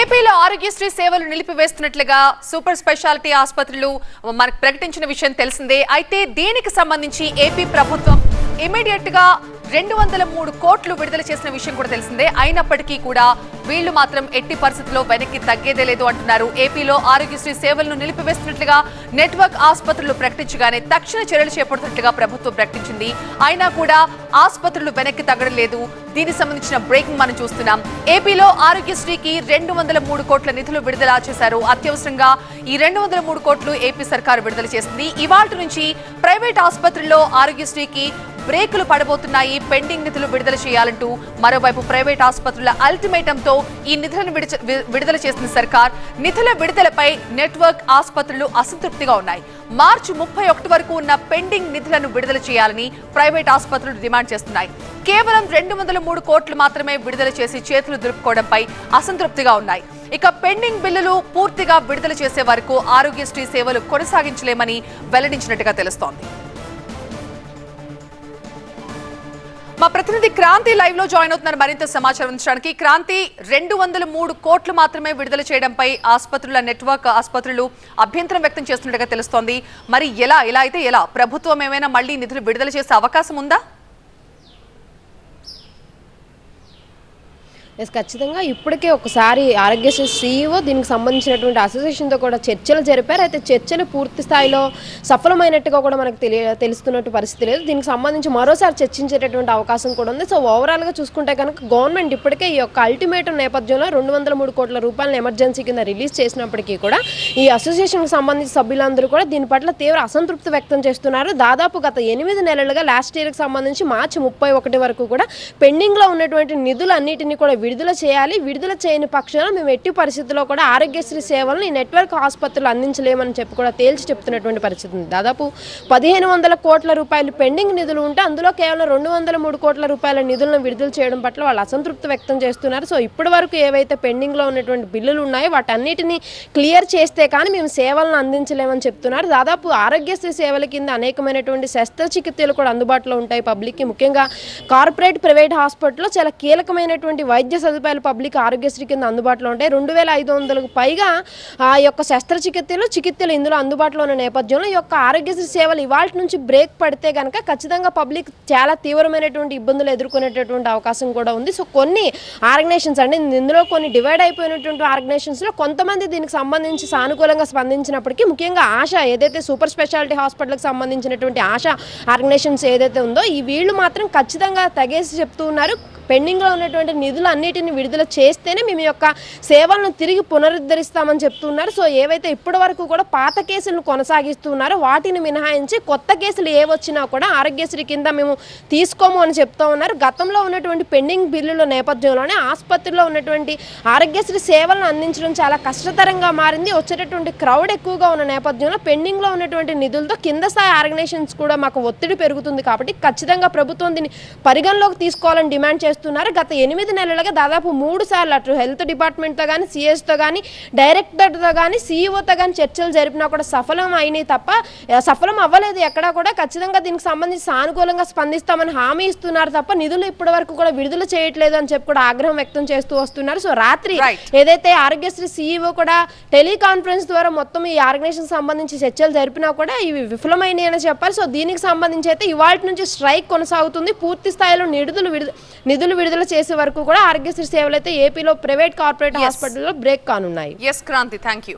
ఏపీలో ఆరోగ్యశ్రీ సేవలు నిలిపివేస్తున్నట్లుగా super speciality ఆసుపత్రులు మనకు ప్రకటించిన విషయం తెలిసిందే. అయితే దీనికి సంబంధించి ఏపీ ప్రభుత్వం ఇమీడియట్గా రెండు వందల మూడు కోట్లు విడుదల చేసిన విషయం కూడా తెలిసిందే. అయినప్పటికీ కూడా వీళ్ళు మాత్రం ఎట్టి పరిస్థితుల్లో వెనక్కి తగ్గేదే లేదు అంటున్నారు. ఏపీలో ఆరోగ్యశ్రీ సేవలను నిలిపివేస్తున్నట్లుగా నెట్వర్క్ ఆసుపత్రులు ప్రకటించగానే తక్షణ చర్యలు చేపడుతున్నట్లుగా ప్రభుత్వం ప్రకటించింది. అయినా కూడా ఆసుపత్రులు వెనక్కి తగ్గడం లేదు. దీనికి సంబంధించిన బ్రేకింగ్ మనం చూస్తున్నాం. ఏపీలో ఆరోగ్యశ్రీకి రెండు వందల మూడు కోట్ల నిధులు విడుదల చేశారు. అత్యవసరంగా ఈ రెండు వందల మూడు కోట్లు ఏపీ సర్కారు విడుదల చేసింది. ఇవాళ నుంచి ప్రైవేట్ ఆసుపత్రుల్లో ఆరోగ్యశ్రీకి బ్రేకులు పడబోతున్నాయి. పెండింగ్ నిధులు విడుదల చేయాలంటూ మరోవైపు ప్రైవేట్ ఆసుపత్రుల అల్టిమేటంతో ఈ నిధులను విడుదల చేసిన సర్కార్. నిధుల విడుదలపై నెట్వర్క్ ఆసుపత్రులు అసంతృప్తిగా ఉన్నాయి. మార్చి ముప్పై ఒకటి వరకు ఉన్న పెండింగ్ నిధులను విడుదల చేయాలని ప్రైవేట్ ఆసుపత్రులు డిమాండ్ చేస్తున్నాయి. కేవలం రెండు వందల మూడు కోట్లు మాత్రమే విడుదల చేసి చేతులు దులుపుకోవడంపై అసంతృప్తిగా ఉన్నాయి. ఇక పెండింగ్ బిల్లులు పూర్తిగా విడుదల చేసే వరకు ఆరోగ్యశ్రీ సేవలు కొనసాగించలేమని వెల్లడించినట్టుగా తెలుస్తోంది. మా ప్రతినిధి క్రాంతి లైవ్లో జాయిన్ అవుతున్నారు. మరింత సమాచారం అందించడానికి క్రాంతి రెండు వందల మూడు కోట్లు మాత్రమే విడుదల చేయడంపై ఆసుపత్రుల నెట్వర్క్ ఆసుపత్రులు అభ్యంతరం వ్యక్తం చేస్తున్నట్టుగా తెలుస్తోంది. మరి ఎలా ఇలా అయితే ఎలా? ప్రభుత్వం ఏమైనా మళ్ళీ నిధులు విడుదల చేసే అవకాశం ఉందా? ఎస్ ఖచ్చితంగా. ఇప్పటికే ఒకసారి ఆరోగ్యశ్రీ సీఈఓ దీనికి సంబంధించినటువంటి అసోసియేషన్తో కూడా చర్చలు జరిపారు. అయితే చర్చలు పూర్తి స్థాయిలో సఫలమైనట్టుగా కూడా మనకు తెలియ తెలుస్తున్నట్టు పరిస్థితి లేదు. దీనికి సంబంధించి మరోసారి చర్చించేటటువంటి అవకాశం కూడా ఉంది. సో ఓవరాల్గా చూసుకుంటే కనుక గవర్నమెంట్ ఇప్పటికే ఈ యొక్క అల్టిమేటం నేపథ్యంలో రెండు వందల మూడు కోట్ల రూపాయలను ఎమర్జెన్సీ కింద రిలీజ్ చేసినప్పటికీ కూడా ఈ అసోసియేషన్కి సంబంధించిన సభ్యులందరూ కూడా దీని పట్ల తీవ్ర అసంతృప్తి వ్యక్తం చేస్తున్నారు. దాదాపు గత ఎనిమిది నెలలుగా లాస్ట్ ఇయర్కి సంబంధించి మార్చి ముప్పై ఒకటి వరకు కూడా పెండింగ్లో ఉన్నటువంటి నిధులన్నిటిని కూడా విడుదల చేయాలి. విడుదల చేయని పక్షాన మేము ఎట్టి పరిస్థితుల్లో కూడా ఆరోగ్యశ్రీ సేవలను ఈ నెట్వర్క్ ఆసుపత్రులు అందించలేమని చెప్పి కూడా తేల్చి చెప్తున్నటువంటి పరిస్థితి ఉంది. దాదాపు పదిహేను వందల కోట్ల రూపాయలు పెండింగ్ నిధులు ఉంటే అందులో కేవలం రెండు వందల మూడు కోట్ల రూపాయల నిధులను విడుదల చేయడం పట్ల వాళ్ళు అసంతృప్తి వ్యక్తం చేస్తున్నారు. సో ఇప్పటి వరకు ఏవైతే పెండింగ్లో ఉన్నటువంటి బిల్లులు ఉన్నాయో వాటన్నిటిని క్లియర్ చేస్తే కానీ మేము సేవలను అందించలేమని చెప్తున్నారు. దాదాపు ఆరోగ్యశ్రీ సేవల కింద అనేకమైనటువంటి శస్త్రచికిత్సలు కూడా అందుబాటులో ఉంటాయి పబ్లిక్కి. ముఖ్యంగా కార్పొరేట్ ప్రైవేట్ హాస్పిటల్లో చాలా కీలకమైనటువంటి వైద్య సదుపాయాలు పబ్లిక్ ఆరోగ్యశ్రీ కింద అందుబాటులో ఉంటాయి. రెండు వేల ఐదు వందలకు పైగా ఆ యొక్క శస్త్రచికిత్సలు చికిత్సలు ఇందులో అందుబాటులో ఉన్న నేపథ్యంలో ఈ యొక్క ఆరోగ్యశ్రీ సేవలు ఇవాళ నుంచి బ్రేక్ పడితే కనుక ఖచ్చితంగా పబ్లిక్ చాలా తీవ్రమైనటువంటి ఇబ్బందులు ఎదుర్కొనేటటువంటి అవకాశం కూడా ఉంది. సో కొన్ని ఆర్గనైజేషన్స్ అంటే ఇందులో కొన్ని డివైడ్ అయిపోయినటువంటి ఆర్గనైజేషన్స్లో కొంతమంది దీనికి సంబంధించి సానుకూలంగా స్పందించినప్పటికీ ముఖ్యంగా ఆశ ఏదైతే సూపర్ స్పెషాలిటీ హాస్పిటల్కి సంబంధించినటువంటి ఆశ ఆర్గనైజేషన్స్ ఏదైతే ఉందో ఈ వీళ్ళు మాత్రం ఖచ్చితంగా తగేసి చెప్తూ ఉన్నారు. పెండింగ్లో ఉన్నటువంటి నిధులు అన్నిటిని విడుదల చేస్తేనే మేము యొక్క సేవలను తిరిగి పునరుద్ధరిస్తామని చెప్తున్నారు. సో ఏవైతే ఇప్పటి వరకు కూడా పాత కేసులను కొనసాగిస్తున్నారో వాటిని మినహాయించి కొత్త కేసులు ఏ వచ్చినా కూడా ఆరోగ్యశ్రీ కింద మేము తీసుకోము అని చెప్తా ఉన్నారు. గతంలో ఉన్నటువంటి పెండింగ్ బిల్లుల నేపథ్యంలోనే ఆసుపత్రిలో ఉన్నటువంటి ఆరోగ్యశ్రీ సేవలను అందించడం చాలా కష్టతరంగా మారింది. వచ్చేటటువంటి క్రౌడ్ ఎక్కువగా ఉన్న నేపథ్యంలో పెండింగ్లో ఉన్నటువంటి నిధులతో కింద స్థాయి ఆర్గనైజేషన్స్ కూడా మాకు ఒత్తిడి పెరుగుతుంది కాబట్టి ఖచ్చితంగా ప్రభుత్వం దీన్ని పరిగణలోకి తీసుకోవాలని డిమాండ్ చేస్తున్నారు గత ఎనిమిది నెలలుగా దాదాపు మూడు సార్లు అటు హెల్త్ డిపార్ట్మెంట్తో కానీ సిఎస్తో కానీ డైరెక్టర్తో కానీ సీఈఓతో కానీ చర్చలు జరిపినా కూడా సఫలం అయినాయి తప్ప సఫలం అవ్వలేదు ఎక్కడా కూడా. ఖచ్చితంగా దీనికి సంబంధించి సానుకూలంగా స్పందిస్తామని హామీ ఇస్తున్నారు తప్ప నిధులు ఇప్పటి వరకు కూడా విడుదల చేయట్లేదు అని చెప్పి కూడా ఆగ్రహం వ్యక్తం చేస్తూ వస్తున్నారు. సో రాత్రి. ఏదైతే ఆరోగ్యశ్రీ సీఈఓ కూడా టెలికాన్ఫరెన్స్ ద్వారా మొత్తం ఈ ఆర్గనైజేషన్ సంబంధించి చర్చలు జరిపినా కూడా ఇవి విఫలమైనవి అని చెప్పాలి సో దీనికి సంబంధించి అయితే ఇవాళ నుంచి స్ట్రైక్ కొనసాగుతుంది. పూర్తి స్థాయిలో నిధులు విడుదల నిధులు విడుదల చేసే వరకు కూడా ఆరోగ్యశ్రీ సేవలు అయితే ఏపీలో ప్రైవేట్ కార్పొరేట్ హాస్పిటల్లో బ్రేక్ కానున్నాయి. S Kranti thank you